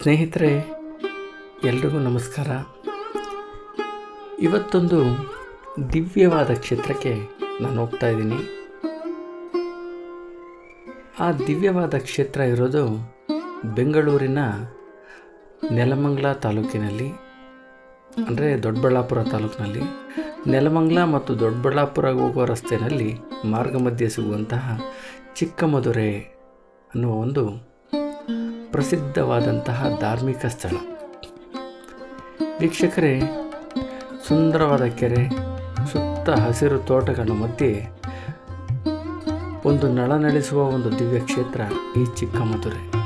ಸ್ನೇಹಿತರೆ, ಎಲ್ರಿಗೂ ನಮಸ್ಕಾರ. ಇವತ್ತೊಂದು ದಿವ್ಯವಾದ ಕ್ಷೇತ್ರಕ್ಕೆ ನಾನು ಹೋಗ್ತಾ ಇದ್ದೀನಿ. ಆ ದಿವ್ಯವಾದ ಕ್ಷೇತ್ರ ಇರೋದು ಬೆಂಗಳೂರಿನ ನೆಲಮಂಗಲ ತಾಲೂಕಿನಲ್ಲಿ, ಅಂದರೆ ದೊಡ್ಡಬಳ್ಳಾಪುರ ತಾಲೂಕಿನಲ್ಲಿ. ನೆಲಮಂಗಲ ಮತ್ತು ದೊಡ್ಡಬಳ್ಳಾಪುರ ಹೋಗುವ ರಸ್ತೆಯಲ್ಲಿ ಮಾರ್ಗ ಮಧ್ಯೆ ಸಿಗುವಂತಹ ಚಿಕ್ಕಮದುರೆ ಅನ್ನುವ ಒಂದು ಪ್ರಸಿದ್ಧವಾದಂತಹ ಧಾರ್ಮಿಕ ಸ್ಥಳ. ವೀಕ್ಷಕರೇ, ಸುಂದರವಾದ ಕೆರೆ, ಸುತ್ತ ಹಸಿರು ತೋಟಗಳ ಮಧ್ಯೆ ಒಂದು ನಳ ನಡೆಸುವ ಒಂದು ದಿವ್ಯ ಕ್ಷೇತ್ರ ಈ ಚಿಕ್ಕಮದುರೆ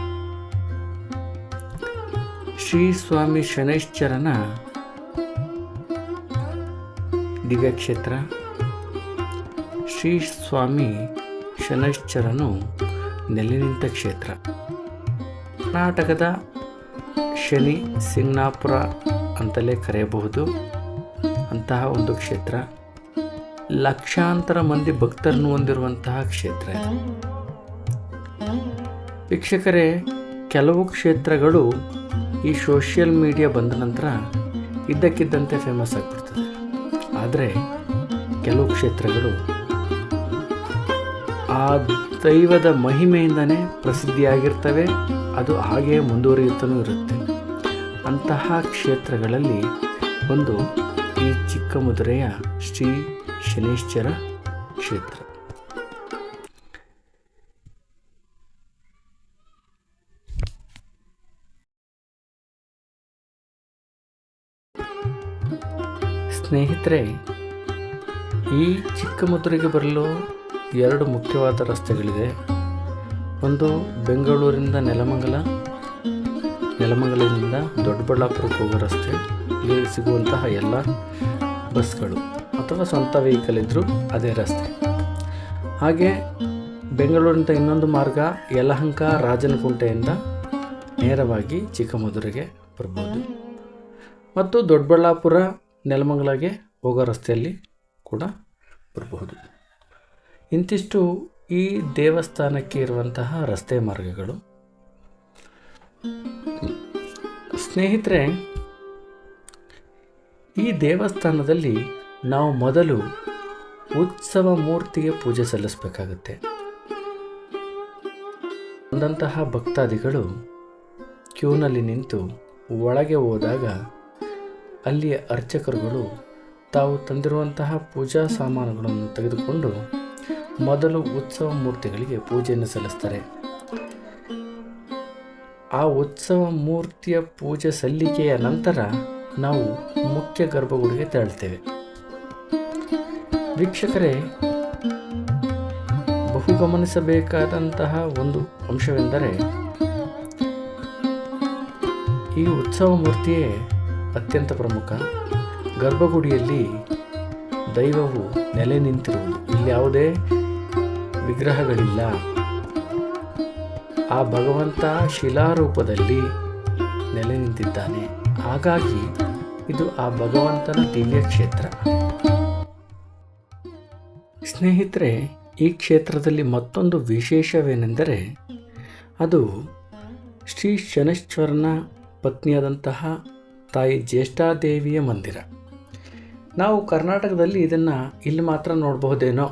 ಶ್ರೀ ಸ್ವಾಮಿ ಶನೈಶ್ಚರನ ದಿವ್ಯ ಕ್ಷೇತ್ರ. ಶ್ರೀ ಸ್ವಾಮಿ ಶನೈಶ್ಚರನು ನೆಲೆ ನಿಂತ ಕ್ಷೇತ್ರ. ಕರ್ನಾಟಕದ ಶನಿ ಸಿಂಗ್ನಾಪುರ ಅಂತಲೇ ಕರೆಯಬಹುದು. ಅಂತಹ ಒಂದು ಕ್ಷೇತ್ರ. ಲಕ್ಷಾಂತರ ಮಂದಿ ಭಕ್ತರನ್ನು ಹೊಂದಿರುವಂತಹ ಕ್ಷೇತ್ರ. ವೀಕ್ಷಕರೇ, ಕೆಲವು ಕ್ಷೇತ್ರಗಳು ಈ ಸೋಷಿಯಲ್ ಮೀಡಿಯಾ ಬಂದ ನಂತರ ಇದ್ದಕ್ಕಿದ್ದಂತೆ ಫೇಮಸ್ ಆಗಿಬಿಡ್ತದೆ. ಆದರೆ, ಕೆಲವು ಕ್ಷೇತ್ರಗಳು ಆ ದೈವದ ಮಹಿಮೆಯಿಂದನೇ ಪ್ರಸಿದ್ಧಿಯಾಗಿರ್ತವೆ, ಅದು ಹಾಗೆ ಮುಂದುವರಿಯುತ್ತಲೂ ಇರುತ್ತೆ. ಅಂತಹ ಕ್ಷೇತ್ರಗಳಲ್ಲಿ ಒಂದು ಈ ಚಿಕ್ಕಮದುರೆಯ ಶ್ರೀ ಶನೇಶ್ವರ ಕ್ಷೇತ್ರ. ಸ್ನೇಹಿತರೆ, ಈ ಚಿಕ್ಕಮದುರೆಗೆ ಬರಲು ಎರಡು ಮುಖ್ಯವಾದ ರಸ್ತೆಗಳಿದೆ ಒಂದು ಬೆಂಗಳೂರಿಂದ ನೆಲಮಂಗಲ, ನೆಲಮಂಗಲದಿಂದ ದೊಡ್ಡಬಳ್ಳಾಪುರಕ್ಕೆ ಹೋಗೋ ರಸ್ತೆ. ಇಲ್ಲಿ ಸಿಗುವಂತಹ ಎಲ್ಲ ಬಸ್ಗಳು ಅಥವಾ ಸ್ವಂತ ವೆಹಿಕಲ್ ಇದ್ದರೂ ಅದೇ ರಸ್ತೆ. ಹಾಗೆ ಬೆಂಗಳೂರಿನಿಂದ ಇನ್ನೊಂದು ಮಾರ್ಗ ಯಲಹಂಕ ರಾಜನಕುಂಟೆಯಿಂದ ನೇರವಾಗಿ ಚಿಕ್ಕಮದುರೆಗೆ ಬರ್ಬೋದು. ಮತ್ತು ದೊಡ್ಡಬಳ್ಳಾಪುರ, ನೆಲಮಂಗಲಗೆ ಹೋಗೋ ರಸ್ತೆಯಲ್ಲಿ ಕೂಡ ಬರಬಹುದು ಇಂತಿಷ್ಟು ಈ ದೇವಸ್ಥಾನಕ್ಕೆ ಇರುವಂತಹ ರಸ್ತೆ ಮಾರ್ಗಗಳು. ಸ್ನೇಹಿತರೆ, ಈ ದೇವಸ್ಥಾನದಲ್ಲಿ ನಾವು ಮೊದಲು ಉತ್ಸವ ಮೂರ್ತಿಗೆ ಪೂಜೆ ಸಲ್ಲಿಸಬೇಕಾಗುತ್ತೆ. ಬಂದಂತಹ ಭಕ್ತಾದಿಗಳು ಕ್ಯೂನಲ್ಲಿ ನಿಂತು ಒಳಗೆ ಹೋದಾಗ ಅಲ್ಲಿಯ ಅರ್ಚಕರುಗಳು ತಾವು ತಂದಿರುವಂತಹ ಪೂಜಾ ಸಾಮಾನುಗಳನ್ನು ತೆಗೆದುಕೊಂಡು ಮೊದಲು ಉತ್ಸವ ಮೂರ್ತಿಗಳಿಗೆ ಪೂಜೆಯನ್ನು ಸಲ್ಲಿಸ್ತಾರೆ. ಆ ಉತ್ಸವ ಮೂರ್ತಿಯ ಪೂಜೆ ಸಲ್ಲಿಕೆಯ ನಂತರ ನಾವು ಮುಖ್ಯ ಗರ್ಭಗುಡಿಗೆ ತೆರಳ್ತೇವೆ ವೀಕ್ಷಕರೇ, ಬಹು ಗಮನಿಸಬೇಕಾದಂತಹ ಒಂದು ಅಂಶವೆಂದರೆ, ಈ ಉತ್ಸವ ಮೂರ್ತಿಯೇ ಅತ್ಯಂತ ಪ್ರಮುಖ. ಗರ್ಭಗುಡಿಯಲ್ಲಿ ದೈವವು ನೆಲೆ ನಿಂತಿರುವುದು. ಇಲ್ಲಿ ಯಾವುದೇ ವಿಗ್ರಹಗಳಿಲ್ಲ. ಆ ಭಗವಂತ ಶಿಲಾರೂಪದಲ್ಲಿ ನೆಲೆ ನಿಂತಿದ್ದಾನೆ. ಹಾಗಾಗಿ ಇದು ಆ ಭಗವಂತನ ದಿವ್ಯ ಕ್ಷೇತ್ರ. ಸ್ನೇಹಿತರೆ, ಈ ಕ್ಷೇತ್ರದಲ್ಲಿ ಮತ್ತೊಂದು ವಿಶೇಷವೇನೆಂದರೆ, ಅದು ಶ್ರೀ ಶನೇಶ್ವರನ ಪತ್ನಿಯಾದಂತಹ ತಾಯಿ ಜ್ಯೇಷ್ಠಾದೇವಿಯ ಮಂದಿರ. ನಾವು ಕರ್ನಾಟಕದಲ್ಲಿ ಇದನ್ನು ಇಲ್ಲಿ ಮಾತ್ರ ನೋಡಬಹುದೇನೋ?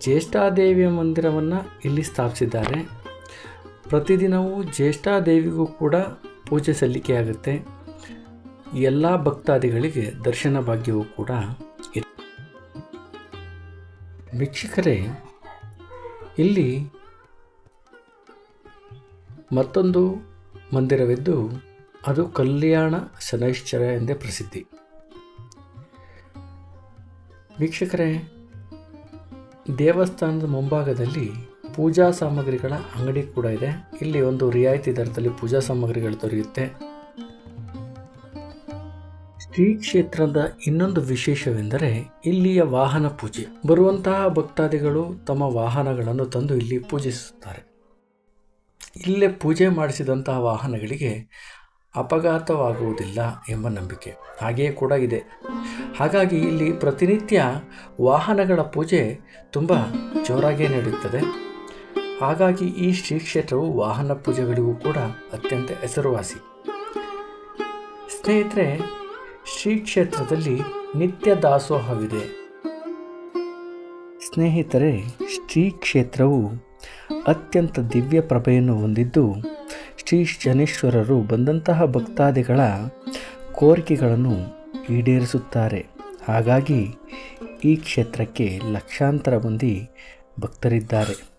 ಜ್ಯೇಷ್ಠಾದೇವಿಯ ಮಂದಿರವನ್ನು ಇಲ್ಲಿ ಸ್ಥಾಪಿಸಿದ್ದಾರೆ. ಪ್ರತಿದಿನವೂ ಜ್ಯೇಷ್ಠಾದೇವಿಗೂ ಕೂಡ ಪೂಜೆ ಸಲ್ಲಿಕೆಯಾಗುತ್ತೆ ಎಲ್ಲ ಭಕ್ತಾದಿಗಳಿಗೆ ದರ್ಶನ ಭಾಗ್ಯವೂ ಕೂಡ ಇದೆ ವೀಕ್ಷಕರೇ, ಇಲ್ಲಿ ಮತ್ತೊಂದು ಮಂದಿರವಿದ್ದು, ಅದು ಕಲ್ಯಾಣ ಶನೈಶ್ಚರ ಎಂದೇ ಪ್ರಸಿದ್ಧಿ. ವೀಕ್ಷಕರೇ ದೇವಸ್ಥಾನದ ಮುಂಭಾಗದಲ್ಲಿ ಪೂಜಾ ಸಾಮಗ್ರಿಗಳ ಅಂಗಡಿ ಕೂಡ ಇದೆ. ಇಲ್ಲಿ ಒಂದು ರಿಯಾಯಿತಿ ದರದಲ್ಲಿ ಪೂಜಾ ಸಾಮಗ್ರಿಗಳು ದೊರೆಯುತ್ತೆ. ಶ್ರೀ ಕ್ಷೇತ್ರದ ಇನ್ನೊಂದು ವಿಶೇಷವೆಂದರೆ ಇಲ್ಲಿಯ ವಾಹನ ಪೂಜೆ. ಬರುವಂತಹ ಭಕ್ತಾದಿಗಳು ತಮ್ಮ ವಾಹನಗಳನ್ನು ತಂದು ಇಲ್ಲಿ ಪೂಜಿಸುತ್ತಾರೆ. ಇಲ್ಲೇ ಪೂಜೆ ಮಾಡಿಸಿದಂತಹ ವಾಹನಗಳಿಗೆ ಅಪಘಾತವಾಗುವುದಿಲ್ಲ ಎಂಬ ನಂಬಿಕೆ. ಹಾಗೆಯೇ ಕೂಡ ಇದೆ. ಹಾಗಾಗಿ ಇಲ್ಲಿ ಪ್ರತಿನಿತ್ಯ ವಾಹನಗಳ ಪೂಜೆ ತುಂಬ ಜೋರಾಗೇ ನಡೆಯುತ್ತದೆ. ಹಾಗಾಗಿ ಈ ಶ್ರೀ ಕ್ಷೇತ್ರವು ವಾಹನ ಪೂಜೆಗಳಿಗೂ ಕೂಡ ಅತ್ಯಂತ ಹೆಸರುವಾಸಿ. ಸ್ನೇಹಿತರೆ, ಶ್ರೀ ಕ್ಷೇತ್ರದಲ್ಲಿ ನಿತ್ಯ ದಾಸೋಹವಿದೆ. ಸ್ನೇಹಿತರೆ, ಶ್ರೀ ಕ್ಷೇತ್ರವು ಅತ್ಯಂತ ದಿವ್ಯ ಪ್ರಭೆಯನ್ನು ಹೊಂದಿದ್ದು ಶ್ರೀ ಜನೇಶ್ವರರು ಬಂದಂತಹ ಭಕ್ತಾದಿಗಳ ಕೋರಿಕೆಗಳನ್ನು ಈಡೇರಿಸುತ್ತಾರೆ. ಹಾಗಾಗಿ ಈ ಕ್ಷೇತ್ರಕ್ಕೆ ಲಕ್ಷಾಂತರ ಮಂದಿ ಭಕ್ತರಿದ್ದಾರೆ.